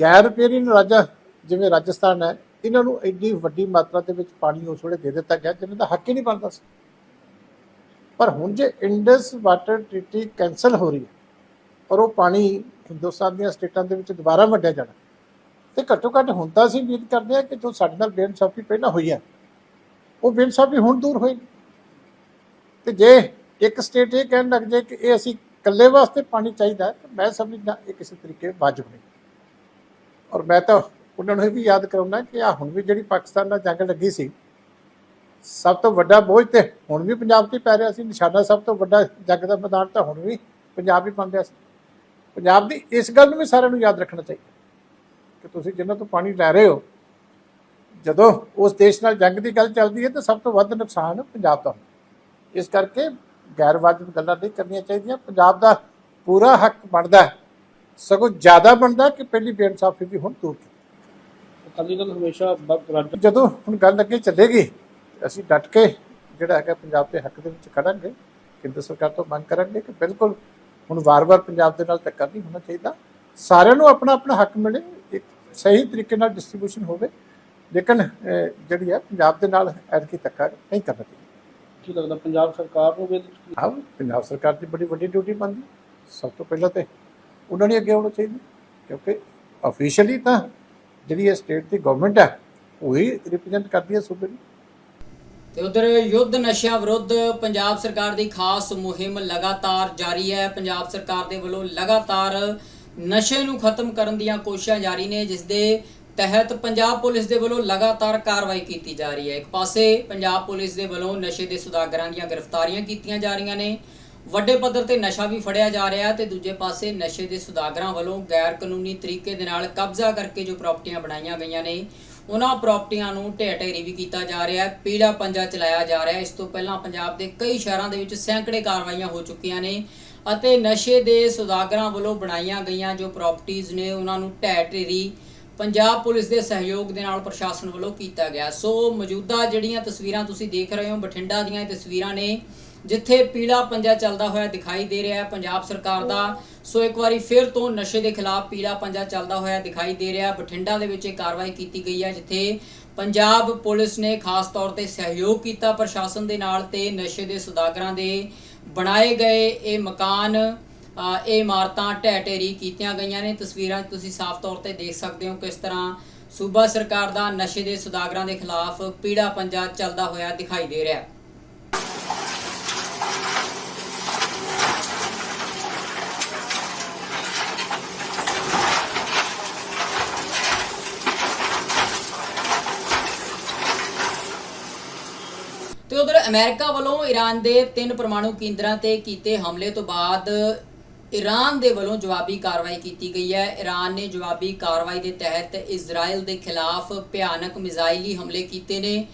ਗੈਰ ਰਿਪੇਰੀਅਨ ਰਾਜਾ ਜਿਵੇਂ ਰਾਜਸਥਾਨ ਹੈ, ਇਹਨਾਂ ਨੂੰ ਇੰਨੀ ਵੱਡੀ ਮਾਤਰਾ ਦੇ ਵਿੱਚ ਪਾਣੀ ਉਸ ਵੇਲੇ ਦੇ ਦਿੱਤਾ ਗਿਆ ਜਿਹਨਾਂ ਦਾ ਹੱਕ ਹੀ ਨਹੀਂ ਬਣਦਾ ਸੀ। ਪਰ ਹੁਣ ਜੇ ਇੰਡਸ ਵਾਟਰ ਟ੍ਰੀਟੀ ਕੈਨਸਲ ਹੋ ਰਹੀ ਹੈ ਔਰ ਉਹ ਪਾਣੀ ਹਿੰਦੁਸਤਾਨ ਦੀਆਂ ਸਟੇਟਾਂ ਦੇ ਵਿੱਚ ਦੁਬਾਰਾ ਵੰਡਿਆ ਜਾਣਾ, ਤੇ ਘੱਟੋ ਘੱਟ ਹੁਣ ਤਾਂ ਅਸੀਂ ਉਮੀਦ ਕਰਦੇ ਹਾਂ ਕਿ ਜੋ ਸਾਡੇ ਨਾਲ ਬੇਇਨਸਾਫੀ ਪਹਿਲਾਂ ਹੋਈ ਹੈ, ਉਹ ਬੇਇਨਸਾਫੀ ਹੁਣ ਦੂਰ ਹੋਏਗੀ ਤੇ ਜੇ ਇੱਕ ਸਟੇਟ ਇਹ ਕਹਿਣ ਲੱਗ ਜਾਏ ਕਿ ਇਹ ਅਸੀਂ ਇਕੱਲੇ ਵਾਸਤੇ ਪਾਣੀ ਚਾਹੀਦਾ ਤਾਂ ਮੈਂ ਸਮਝਦਾ ਇਹ ਕਿਸੇ ਤਰੀਕੇ ਵਾਜਬ ਨਹੀਂ। ਔਰ ਮੈਂ ਤਾਂ ਉਹਨਾਂ ਨੂੰ ਇਹ ਵੀ ਯਾਦ ਕਰਾਉਣਾ ਕਿ ਆ ਹੁਣ ਵੀ ਜਿਹੜੀ ਪਾਕਿਸਤਾਨ ਨਾਲ ਜੰਗ ਲੱਗੀ ਸੀ ਸਭ ਤੋਂ ਵੱਡਾ ਬੋਝ ਤੇ ਹੁਣ ਵੀ ਪੰਜਾਬ ਤੇ ਪੈ ਰਿਹਾ ਸੀ ਨਿਸ਼ਾਨਾ ਸਭ ਤੋਂ ਵੱਡਾ ਜੰਗ ਦਾ ਮੈਦਾਨ ਤਾਂ ਹੁਣ ਵੀ ਪੰਜਾਬ ਹੀ ਬਣ ਰਿਹਾ ਸੀ। ਪੰਜਾਬ ਦੀ ਇਸ ਗੱਲ ਨੂੰ ਵੀ ਸਾਰਿਆਂ ਨੂੰ ਯਾਦ ਰੱਖਣਾ ਚਾਹੀਦਾ ਕਿ ਤੁਸੀਂ ਜਿੰਨਾਂ ਤੋਂ ਪਾਣੀ ਲੈ ਰਹੇ ਹੋ ਜਦੋਂ ਉਸ ਦੇਸ਼ ਨਾਲ ਜੰਗ ਦੀ ਗੱਲ ਚੱਲਦੀ ਹੈ ਤਾਂ ਸਭ ਤੋਂ ਵੱਧ ਨੁਕਸਾਨ ਪੰਜਾਬ ਦਾ ਇਸ ਕਰਕੇ ਗੈਰ ਵਾਜਬ ਗੱਲਾਂ ਨਹੀਂ ਕਰਨੀਆਂ ਚਾਹੀਦੀਆਂ। ਪੰਜਾਬ ਦਾ ਪੂਰਾ ਹੱਕ ਬਣਦਾ ਹੈ। ਸਗੋਂ ਜ਼ਿਆਦਾ ਬਣਦਾ ਕਿ ਪਹਿਲੀ ਬੇਇਨਸਾਫੀ ਵੀ ਹੁਣ ਕੀਤੀ। ਅਕਾਲੀ ਦਲ ਹਮੇਸ਼ਾ ਜਦੋਂ ਹੁਣ ਗੱਲ ਅੱਗੇ ਚੱਲੇਗੀ ਅਸੀਂ ਡਟ ਕੇ ਜਿਹੜਾ ਹੈਗਾ ਪੰਜਾਬ ਦੇ ਹੱਕ ਦੇ ਵਿੱਚ ਖੜਾਂਗੇ ਕੇਂਦਰ ਸਰਕਾਰ ਤੋਂ ਮੰਗ ਕਰਾਂਗੇ ਕਿ ਬਿਲਕੁਲ ਹੁਣ ਵਾਰ-ਵਾਰ ਪੰਜਾਬ ਦੇ ਨਾਲ ਧੱਕਾ ਨਹੀਂ ਹੋਣਾ ਚਾਹੀਦਾ। ਸਾਰਿਆਂ ਨੂੰ ਆਪਣਾ ਆਪਣਾ ਹੱਕ ਮਿਲੇ ਇੱਕ ਸਹੀ ਤਰੀਕੇ ਨਾਲ ਡਿਸਟ੍ਰੀਬਿਊਸ਼ਨ ਹੋਵੇ ਲੇਕਿਨ ਜਿਹੜੀ ਹੈ ਪੰਜਾਬ ਦੇ ਨਾਲ ਐਤਕੀ ਧੱਕਾ ਨਹੀਂ ਕਰਨਾ ਚਾਹੀਦਾ। ਕੀ ਲੱਗਦਾ ਪੰਜਾਬ ਸਰਕਾਰ ਨੂੰ ਵੀ ਹਾਂ ਪੰਜਾਬ ਸਰਕਾਰ ਦੀ ਬੜੀ ਵੱਡੀ ਡਿਊਟੀ ਬਣਦੀ ਸਭ ਤੋਂ ਪਹਿਲਾਂ ਤੇ ਉਹਨਾਂ ਨੇ ਅੱਗੇ ਆਉਣਾ ਚਾਹੀਦਾ ਕਿਉਂਕਿ ਅਫੀਸ਼ੀਅਲੀ ਤਾਂ ਜਿਹੜੀ ਇਹ ਸਟੇਟ ਦੀ ਗਵਰਨਮੈਂਟ ਹੈ ਉਹੀ ਰਿਪਰੈਜ਼ੈਂਟ ਕਰਦੀ ਹੈ ਸੂਬੇ ਨੂੰ। ਤੇ ਉਧਰ ਯੁੱਧ ਨਸ਼ਿਆਂ ਵਿਰੁੱਧ ਪੰਜਾਬ ਸਰਕਾਰ ਦੀ ਖਾਸ ਮੁਹਿੰਮ ਲਗਾਤਾਰ ਜਾਰੀ ਹੈ। ਪੰਜਾਬ ਸਰਕਾਰ ਦੇ ਵੱਲੋਂ ਲਗਾਤਾਰ ਨਸ਼ੇ ਨੂੰ ਖਤਮ ਕਰਨ ਦੀਆਂ ਕੋਸ਼ਿਸ਼ਾਂ ਜਾਰੀ ਨੇ, ਜਿਸ ਦੇ ਤਹਿਤ ਪੰਜਾਬ ਪੁਲਿਸ ਦੇ ਵੱਲੋਂ ਲਗਾਤਾਰ ਕਾਰਵਾਈ ਕੀਤੀ ਜਾ ਰਹੀ ਹੈ। ਇੱਕ ਪਾਸੇ ਪੰਜਾਬ ਪੁਲਿਸ ਦੇ ਵੱਲੋਂ ਨਸ਼ੇ ਦੇ ਸੁਦਾਗਰਾਂ ਦੀਆਂ ਗ੍ਰਿਫਤਾਰੀਆਂ ਕੀਤੀਆਂ ਜਾ ਰਹੀਆਂ ਨੇ। ਵੱਡੇ ਪੱਧਰ ਤੇ ਨਸ਼ਾ ਵੀ ਫੜਿਆ ਜਾ ਰਿਹਾ ਤੇ ਦੂਜੇ ਪਾਸੇ ਨਸ਼ੇ ਦੇ ਸੁਦਾਗਰਾਂ ਵੱਲੋਂ ਗੈਰ ਕਾਨੂੰਨੀ ਤਰੀਕੇ ਦੇ ਨਾਲ ਕਬਜ਼ਾ ਕਰਕੇ ਜੋ ਪ੍ਰਾਪਰਟੀਆਂ ਬਣਾਈਆਂ ਗਈਆਂ ਨੇ ਉਹਨਾਂ ਪ੍ਰਾਪਰਟੀਆਂ ਨੂੰ ਢਹਿ ਢੇਰੀ ਵੀ ਕੀਤਾ ਜਾ ਰਿਹਾ ਹੈ ਪੀੜਾ ਪੰਜਾ ਚਲਾਇਆ ਜਾ ਰਿਹਾ ਹੈ। ਇਸ ਤੋਂ ਪਹਿਲਾਂ ਪੰਜਾਬ ਦੇ ਕਈ ਸ਼ਹਿਰਾਂ ਦੇ ਵਿੱਚ ਸੈਂਕੜੇ ਕਾਰਵਾਈਆਂ ਹੋ ਚੁੱਕੀਆਂ ਨੇ ਅਤੇ ਨਸ਼ੇ ਦੇ ਸੁਦਾਗਰਾਂ ਵੱਲੋਂ ਬਣਾਈਆਂ ਗਈਆਂ ਜੋ ਪ੍ਰਾਪਰਟੀਆਂ ਨੇ, ਉਹਨਾਂ ਨੂੰ ਢਹਿ ਢੇਰੀ ਪੰਜਾਬ ਪੁਲਿਸ ਦੇ ਸਹਿਯੋਗ ਦੇ ਨਾਲ ਪ੍ਰਸ਼ਾਸਨ ਵੱਲੋਂ ਕੀਤਾ ਗਿਆ। ਸੋ ਮੌਜੂਦਾ ਜਿਹੜੀਆਂ ਤਸਵੀਰਾਂ ਤੁਸੀਂ ਦੇਖ ਰਹੇ ਹੋ, ਬਠਿੰਡਾ ਦੀਆਂ ਤਸਵੀਰਾਂ ਨੇ ਜਿੱਥੇ ਪੀਲਾ ਪੰਜਾ ਚੱਲਦਾ ਹੋਇਆ ਦਿਖਾਈ ਦੇ ਰਿਹਾ ਹੈ, ਪੰਜਾਬ ਸਰਕਾਰ ਦਾ। ਸੋ ਇੱਕ ਵਾਰੀ ਫਿਰ ਤੋਂ ਨਸ਼ੇ ਦੇ ਖਿਲਾਫ ਪੀਲਾ ਪੰਜਾ ਚੱਲਦਾ ਹੋਇਆ ਦਿਖਾਈ ਦੇ ਰਿਹਾ ਬਠਿੰਡਾ ਦੇ ਵਿੱਚ ਇਹ ਕਾਰਵਾਈ ਕੀਤੀ ਗਈ ਹੈ, ਜਿੱਥੇ ਪੰਜਾਬ ਪੁਲਿਸ ਨੇ ਖਾਸ ਤੌਰ ਤੇ ਸਹਿਯੋਗ ਕੀਤਾ ਪ੍ਰਸ਼ਾਸਨ ਦੇ ਨਾਲ ਤੇ ਨਸ਼ੇ ਦੇ ਸੁਦਾਗਰਾਂ ਦੇ ਬਣਾਏ ਗਏ ਇਹ ਮਕਾਨ ਇਹ ਇਮਾਰਤਾਂ ਢਹਿ ਢੇਰੀ ਕੀਤੀਆਂ ਗਈਆਂ ਨੇ। ਤਸਵੀਰਾਂ ਤੁਸੀਂ ਸਾਫ਼ ਤੌਰ ਤੇ ਦੇਖ ਸਕਦੇ ਹੋ ਕਿਸ ਤਰ੍ਹਾਂ ਸੂਬਾ ਸਰਕਾਰ ਦਾ ਨਸ਼ੇ ਦੇ ਸੁਦਾਗਰਾਂ ਦੇ ਖਿਲਾਫ ਪੀੜਾ ਪੰਜਾ ਚੱਲਦਾ ਹੋਇਆ ਦਿਖਾਈ ਦੇ ਰਿਹਾ ਹੈ ਤੇ ਉਧਰ ਅਮਰੀਕਾ ਵੱਲੋਂ ਈਰਾਨ ਦੇ ਤਿੰਨ ਪਰਮਾਣੂ ਕੇਂਦਰਾਂ ਤੇ ਕੀਤੇ ਹਮਲੇ ਤੋਂ ਬਾਅਦ ਈਰਾਨ ਦੇ ਵੱਲੋਂ ਜਵਾਬੀ ਕਾਰਵਾਈ ਕੀਤੀ ਗਈ ਹੈ। ਈਰਾਨ ਨੇ ਜਵਾਬੀ ਕਾਰਵਾਈ ਦੇ ਤਹਿਤ ਇਜ਼ਰਾਈਲ ਦੇ ਖਿਲਾਫ ਭਿਆਨਕ ਮਿਜ਼ਾਈਲੀ ਹਮਲੇ ਕੀਤੇ ਨੇ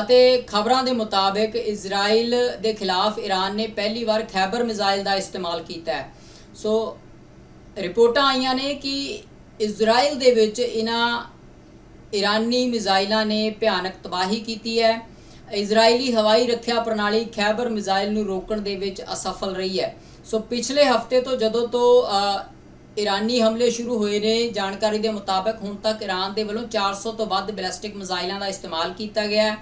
ਅਤੇ ਖਬਰਾਂ ਦੇ ਮੁਤਾਬਕ ਇਜ਼ਰਾਈਲ ਦੇ ਖਿਲਾਫ ਈਰਾਨ ਨੇ ਪਹਿਲੀ ਵਾਰ ਖੈਬਰ ਮਿਜ਼ਾਈਲ ਦਾ ਇਸਤੇਮਾਲ ਕੀਤਾ ਹੈ। ਸੋ ਰਿਪੋਰਟਾਂ ਆਈਆਂ ਨੇ ਕਿ ਇਜ਼ਰਾਈਲ ਦੇ ਵਿੱਚ ਇਹਨਾਂ ਈਰਾਨੀ ਮਿਜ਼ਾਈਲਾਂ ਨੇ ਭਿਆਨਕ ਤਬਾਹੀ ਕੀਤੀ ਹੈ। ਇਜ਼ਰਾਈਲੀ ਹਵਾਈ ਰੱਖਿਆ ਪ੍ਰਣਾਲੀ ਖੈਬਰ ਮਿਜ਼ਾਈਲ ਨੂੰ ਰੋਕਣ ਦੇ ਵਿੱਚ ਅਸਫਲ ਰਹੀ ਹੈ। ਸੋ ਪਿਛਲੇ ਹਫ਼ਤੇ ਤੋਂ ਜਦੋਂ ਤੋਂ ਅ, ਇਰਾਨੀ ਹਮਲੇ ਸ਼ੁਰੂ ਹੋਏ ਨੇ ਜਾਣਕਾਰੀ ਦੇ ਮੁਤਾਬਕ ਹੁਣ ਤੱਕ ਈਰਾਨ ਦੇ ਵੱਲੋਂ 400 ਤੋਂ ਵੱਧ ਬੈਲਿਸਟਿਕ ਮਿਜ਼ਾਈਲਾਂ ਦਾ ਇਸਤੇਮਾਲ ਕੀਤਾ ਗਿਆ ਹੈ।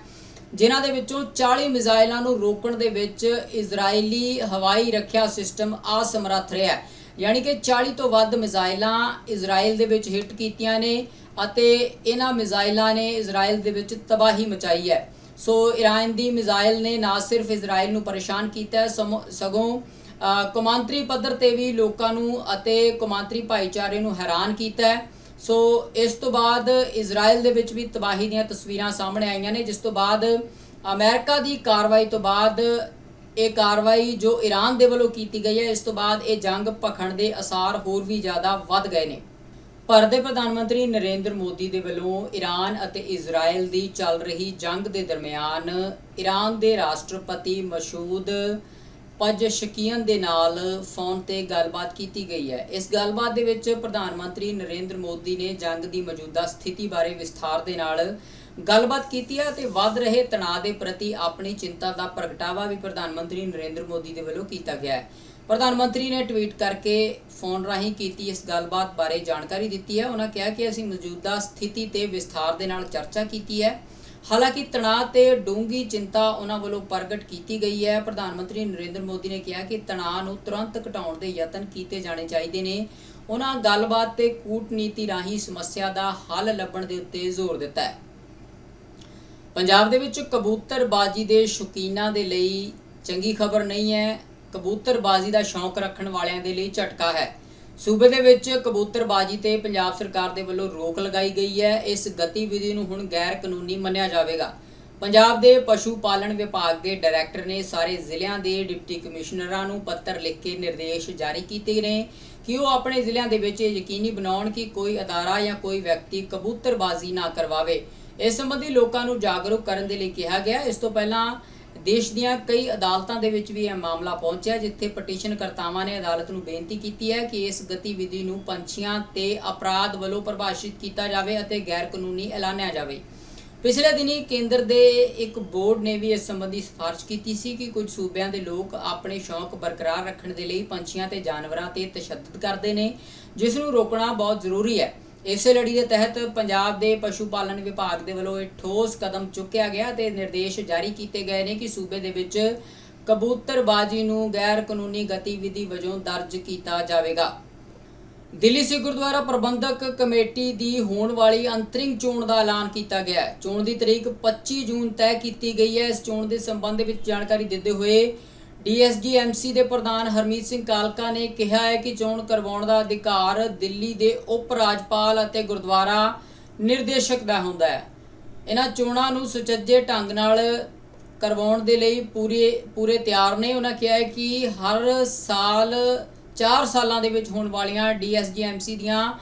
ਜਿਨ੍ਹਾਂ ਦੇ ਵਿੱਚੋਂ 40 ਮਿਜ਼ਾਈਲਾਂ ਨੂੰ ਰੋਕਣ ਦੇ ਵਿੱਚ ਇਜ਼ਰਾਈਲੀ ਹਵਾਈ ਰੱਖਿਆ ਸਿਸਟਮ ਅਸਮਰੱਥ ਰਿਹਾ ਯਾਨੀ ਕਿ 40 ਤੋਂ ਵੱਧ ਮਿਜ਼ਾਈਲਾਂ ਇਜ਼ਰਾਈਲ ਦੇ ਵਿੱਚ ਹਿੱਟ ਕੀਤੀਆਂ ਨੇ ਅਤੇ ਇਹਨਾਂ ਮਿਜ਼ਾਈਲਾਂ ਨੇ ਇਜ਼ਰਾਈਲ ਦੇ ਵਿੱਚ ਤਬਾਹੀ ਮਚਾਈ ਹੈ। ਸੋ ਈਰਾਨ ਦੀ ਮਿਜ਼ਾਈਲ ਨੇ ਨਾ ਸਿਰਫ ਇਜ਼ਰਾਈਲ ਨੂੰ ਪਰੇਸ਼ਾਨ ਕੀਤਾ ਸਗੋਂ ਅ, ਕੌਮਾਂਤਰੀ ਪੱਧਰ ਤੇ ਵੀ ਲੋਕਾਂ ਨੂੰ ਅਤੇ ਕੌਮਾਂਤਰੀ ਭਾਈਚਾਰੇ ਨੂੰ ਹੈਰਾਨ ਕੀਤਾ ਹੈ। ਸੋ ਇਸ ਤੋਂ ਬਾਅਦ ਇਜ਼ਰਾਈਲ ਦੇ ਵਿੱਚ ਵੀ ਤਬਾਹੀ ਦੀਆਂ ਤਸਵੀਰਾਂ ਸਾਹਮਣੇ ਆਈਆਂ ਨੇ ਜਿਸ ਤੋਂ ਬਾਅਦ ਅਮਰੀਕਾ ਦੀ ਕਾਰਵਾਈ ਤੋਂ ਬਾਅਦ ਇਹ ਕਾਰਵਾਈ ਜੋ ਈਰਾਨ ਦੇ ਵੱਲੋਂ ਕੀਤੀ ਗਈ ਹੈ ਇਸ ਤੋਂ ਬਾਅਦ ਇਹ ਜੰਗ ਭਖਣ ਦੇ ਅਸਾਰ ਹੋਰ ਵੀ ਜ਼ਿਆਦਾ ਵੱਧ ਗਏ ਨੇ। ਭਾਰਤ ਦੇ ਪ੍ਰਧਾਨ ਮੰਤਰੀ ਨਰਿੰਦਰ ਮੋਦੀ ਦੇ ਵੱਲੋਂ ਈਰਾਨ ਅਤੇ ਇਜ਼ਰਾਈਲ ਦੀ ਚੱਲ ਰਹੀ ਜੰਗ ਦੇ ਦਰਮਿਆਨ ਈਰਾਨ ਦੇ ਰਾਸ਼ਟਰਪਤੀ ਮਸੂਦ ਪਜਸ਼ਕੀਨ ਦੇ ਨਾਲ ਫੋਨ ਤੇ ਗੱਲਬਾਤ ਕੀਤੀ ਗਈ ਹੈ। ਇਸ ਗੱਲਬਾਤ ਦੇ ਵਿੱਚ ਪ੍ਰਧਾਨ ਮੰਤਰੀ ਨਰਿੰਦਰ ਮੋਦੀ ਨੇ ਜੰਗ ਦੀ ਮੌਜੂਦਾ ਸਥਿਤੀ ਬਾਰੇ ਵਿਸਥਾਰ ਦੇ ਨਾਲ ਗੱਲਬਾਤ ਕੀਤੀ ਹੈ ਤੇ ਵੱਧ ਰਹੇ ਤਣਾਅ ਦੇ ਪ੍ਰਤੀ ਆਪਣੀ ਚਿੰਤਾ ਦਾ ਪ੍ਰਗਟਾਵਾ ਵੀ ਪ੍ਰਧਾਨ ਮੰਤਰੀ ਨਰਿੰਦਰ ਮੋਦੀ ਦੇ ਵੱਲੋਂ ਕੀਤਾ ਗਿਆ ਹੈ। ਪ੍ਰਧਾਨ ਮੰਤਰੀ ਨੇ ਟਵੀਟ ਕਰਕੇ ਫੋਨ ਰਾਹੀਂ ਕੀਤੀ ਇਸ ਗੱਲਬਾਤ ਬਾਰੇ ਜਾਣਕਾਰੀ ਦਿੱਤੀ ਹੈ। ਉਹਨਾਂ ਕਿਹਾ ਕਿ ਅਸੀਂ ਮੌਜੂਦਾ ਸਥਿਤੀ ਤੇ ਵਿਸਥਾਰ ਦੇ ਨਾਲ ਚਰਚਾ ਕੀਤੀ ਹੈ। ਹਾਲਾਂਕਿ ਤਣਾਅ ਤੇ ਡੂੰਗੀ ਚਿੰਤਾ ਉਹਨਾਂ ਵੱਲੋਂ ਪ੍ਰਗਟ ਕੀਤੀ ਗਈ ਹੈ। ਪ੍ਰਧਾਨ ਮੰਤਰੀ ਨਰਿੰਦਰ ਮੋਦੀ ਨੇ ਕਿਹਾ ਕਿ ਤਣਾਅ ਨੂੰ ਤੁਰੰਤ ਘਟਾਉਣ ਦੇ ਯਤਨ ਕੀਤੇ ਜਾਣੇ ਚਾਹੀਦੇ ਨੇ। ਉਹਨਾਂ ਗੱਲਬਾਤ ਤੇ ਕੂਟਨੀਤੀ ਰਾਹੀਂ ਸਮੱਸਿਆ ਦਾ ਹੱਲ ਲੱਭਣ ਦੇ ਉੱਤੇ ਜ਼ੋਰ ਦਿੱਤਾ ਹੈ। ਪੰਜਾਬ ਦੇ ਵਿੱਚ ਕਬੂਤਰਬਾਜੀ ਦੇ ਸ਼ੌਕੀਨਾਂ ਦੇ ਲਈ ਚੰਗੀ ਖਬਰ ਨਹੀਂ ਹੈ। ਕਬੂਤਰਬਾਜੀ ਦਾ ਸ਼ੌਂਕ ਰੱਖਣ ਵਾਲਿਆਂ ਦੇ ਲਈ ਝਟਕਾ ਹੈ। ਸੂਬੇ ਦੇ ਵਿੱਚ ਕਬੂਤਰਬਾਜੀ ਤੇ ਪੰਜਾਬ ਸਰਕਾਰ ਦੇ ਵੱਲੋਂ ਰੋਕ ਲਗਾਈ ਗਈ ਹੈ। ਇਸ ਗਤੀਵਿਧੀ ਨੂੰ ਹੁਣ ਗੈਰ ਕਾਨੂੰਨੀ ਮੰਨਿਆ ਜਾਵੇਗਾ। ਪੰਜਾਬ ਦੇ ਪਸ਼ੂ ਪਾਲਣ ਵਿਭਾਗ ਦੇ ਡਾਇਰੈਕਟਰ ਨੇ ਸਾਰੇ ਜ਼ਿਲ੍ਹਿਆਂ ਦੇ ਡਿਪਟੀ ਕਮਿਸ਼ਨਰਾਂ ਨੂੰ ਪੱਤਰ ਲਿਖ ਕੇ ਨਿਰਦੇਸ਼ ਜਾਰੀ ਕੀਤੇ ਨੇ ਕਿ ਉਹ ਆਪਣੇ ਜ਼ਿਲ੍ਹਿਆਂ ਦੇ ਵਿੱਚ ਇਹ ਯਕੀਨੀ ਬਣਾਉਣ ਕਿ ਕੋਈ ਅਦਾਰਾ ਜਾਂ ਕੋਈ ਵਿਅਕਤੀ ਕਬੂਤਰਬਾਜ਼ੀ ਨਾ ਕਰਵਾਵੇ। ਇਸ ਸੰਬੰਧੀ ਲੋਕਾਂ ਨੂੰ ਜਾਗਰੂਕ ਕਰਨ ਦੇ ਲਈ ਕਿਹਾ ਗਿਆ। ਇਸ ਤੋਂ ਪਹਿਲਾਂ ਦੇਸ਼ ਦੀਆਂ ਕਈ ਅਦਾਲਤਾਂ ਦੇ ਵਿੱਚ ਵੀ ਇਹ ਮਾਮਲਾ ਪਹੁੰਚਿਆ, ਜਿੱਥੇ ਪਟੀਸ਼ਨਕਰਤਾਵਾਂ ਨੇ ਅਦਾਲਤ ਨੂੰ ਬੇਨਤੀ ਕੀਤੀ ਹੈ ਕਿ ਇਸ ਗਤੀਵਿਧੀ ਨੂੰ ਪੰਛੀਆਂ ਤੇ ਅਪਰਾਧ ਵੱਲੋਂ ਪਰਿਭਾਸ਼ਿਤ ਕੀਤਾ ਜਾਵੇ ਅਤੇ ਗੈਰ ਕਾਨੂੰਨੀ ਐਲਾਨਿਆ ਜਾਵੇ। ਪਿਛਲੇ ਦਿਨੀ ਕੇਂਦਰ ਦੇ ਇੱਕ ਬੋਰਡ ਨੇ ਵੀ ਇਸ ਸੰਬੰਧੀ ਸਿਫਾਰਿਸ਼ ਕੀਤੀ ਸੀ ਕਿ ਕੁਝ ਸੂਬਿਆਂ ਦੇ ਲੋਕ ਆਪਣੇ ਸ਼ੌਂਕ ਬਰਕਰਾਰ ਰੱਖਣ ਦੇ ਲਈ ਪੰਛੀਆਂ ਤੇ ਜਾਨਵਰਾਂ ਤੇ ਤਸ਼ੱਦਦ ਕਰਦੇ ਨੇ, ਜਿਸ ਨੂੰ ਰੋਕਣਾ ਬਹੁਤ ਜ਼ਰੂਰੀ ਹੈ। ਇਸੇ ਲੜੀ ਦੇ ਤਹਿਤ ਪੰਜਾਬ ਦੇ ਪਸ਼ੂ ਪਾਲਣ ਵਿਭਾਗ ਦੇ ਵੱਲੋਂ ਇਹ ਠੋਸ ਕਦਮ ਚੁੱਕਿਆ ਗਿਆ ਤੇ ਨਿਰਦੇਸ਼ ਜਾਰੀ ਕੀਤੇ ਗਏ ਨੇ ਕਿ ਸੂਬੇ ਦੇ ਵਿੱਚ ਕਬੂਤਰਬਾਜੀ ਨੂੰ ਗੈਰ ਕਾਨੂੰਨੀ ਗਤੀਵਿਧੀ ਵਜੋਂ ਦਰਜ ਕੀਤਾ ਜਾਵੇਗਾ। ਦਿੱਲੀ ਸਿੱਖ ਗੁਰਦੁਆਰਾ ਪ੍ਰਬੰਧਕ ਕਮੇਟੀ ਦੀ ਹੋਣ ਵਾਲੀ ਅੰਤਰਿੰਗ ਚੋਣ ਦਾ ਐਲਾਨ ਕੀਤਾ ਗਿਆ ਹੈ। ਚੋਣ ਦੀ ਤਰੀਕ 25 ਜੂਨ ਤੈਅ ਕੀਤੀ ਗਈ ਹੈ। ਇਸ ਚੋਣ ਦੇ ਸੰਬੰਧ ਵਿੱਚ ਜਾਣਕਾਰੀ ਦਿੰਦੇ ਹੋਏ ਡੀਐਸਜੀਐਮਸੀ ਦੇ ਪ੍ਰਧਾਨ ਹਰਮੀਤ ਸਿੰਘ ਕਾਲਕਾ ਨੇ ਕਿਹਾ ਹੈ ਕਿ ਚੋਣ ਕਰਵਾਉਣ ਦਾ ਅਧਿਕਾਰ ਦਿੱਲੀ ਦੇ ਉਪ ਰਾਜਪਾਲ ਅਤੇ ਗੁਰਦੁਆਰਾ ਨਿਰਦੇਸ਼ਕ ਦਾ ਹੁੰਦਾ ਹੈ। ਇਹਨਾਂ ਚੋਣਾਂ ਨੂੰ ਸੁਚੱਜੇ ਢੰਗ ਨਾਲ ਕਰਵਾਉਣ ਦੇ ਲਈ ਪੂਰੇ ਪੂਰੇ ਤਿਆਰ ਨੇ। ਉਹਨਾਂ ਕਿਹਾ ਹੈ ਕਿ ਹਰ ਸਾਲ 4 ਸਾਲਾਂ ਦੇ ਵਿੱਚ ਹੋਣ ਵਾਲੀਆਂ ਡੀਐਸਜੀਐਮਸੀ ਦੀਆਂ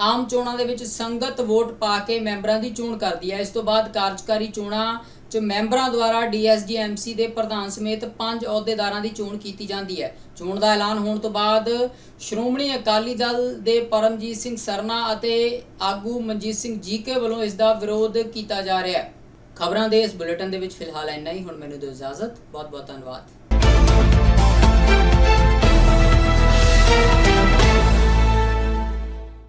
ਆਮ ਚੋਣਾਂ ਦੇ ਵਿੱਚ ਸੰਗਤ ਵੋਟ ਪਾ ਕੇ ਮੈਂਬਰਾਂ ਦੀ ਚੋਣ ਕਰਦੀ ਹੈ। ਇਸ ਤੋਂ ਬਾਅਦ ਕਾਰਜਕਾਰੀ ਚੋਣਾਂ 'ਚ ਮੈਂਬਰਾਂ ਦੁਆਰਾ ਡੀਐਸਜੀਐਮਸੀ ਦੇ ਪ੍ਰਧਾਨ ਸਮੇਤ ਪੰਜ ਅਹੁਦੇਦਾਰਾਂ ਦੀ ਚੋਣ ਕੀਤੀ ਜਾਂਦੀ ਹੈ। ਚੋਣ ਦਾ ਐਲਾਨ ਹੋਣ ਤੋਂ ਬਾਅਦ ਸ਼੍ਰੋਮਣੀ ਅਕਾਲੀ ਦਲ ਦੇ ਪਰਮਜੀਤ ਸਿੰਘ ਸਰਨਾ ਅਤੇ ਆਗੂ ਮਨਜੀਤ ਸਿੰਘ ਜੀਕੇ ਵੱਲੋਂ ਇਸ ਦਾ ਵਿਰੋਧ ਕੀਤਾ ਜਾ ਰਿਹਾ ਹੈ। ਖਬਰਾਂ ਦੇ ਇਸ ਬੁਲੇਟਿਨ ਦੇ ਵਿੱਚ ਫਿਲਹਾਲ ਇੰਨਾ ਹੀ। ਹੁਣ ਮੈਨੂੰ ਦਿਓ ਇਜਾਜ਼ਤ। ਬਹੁਤ ਬਹੁਤ ਧੰਨਵਾਦ।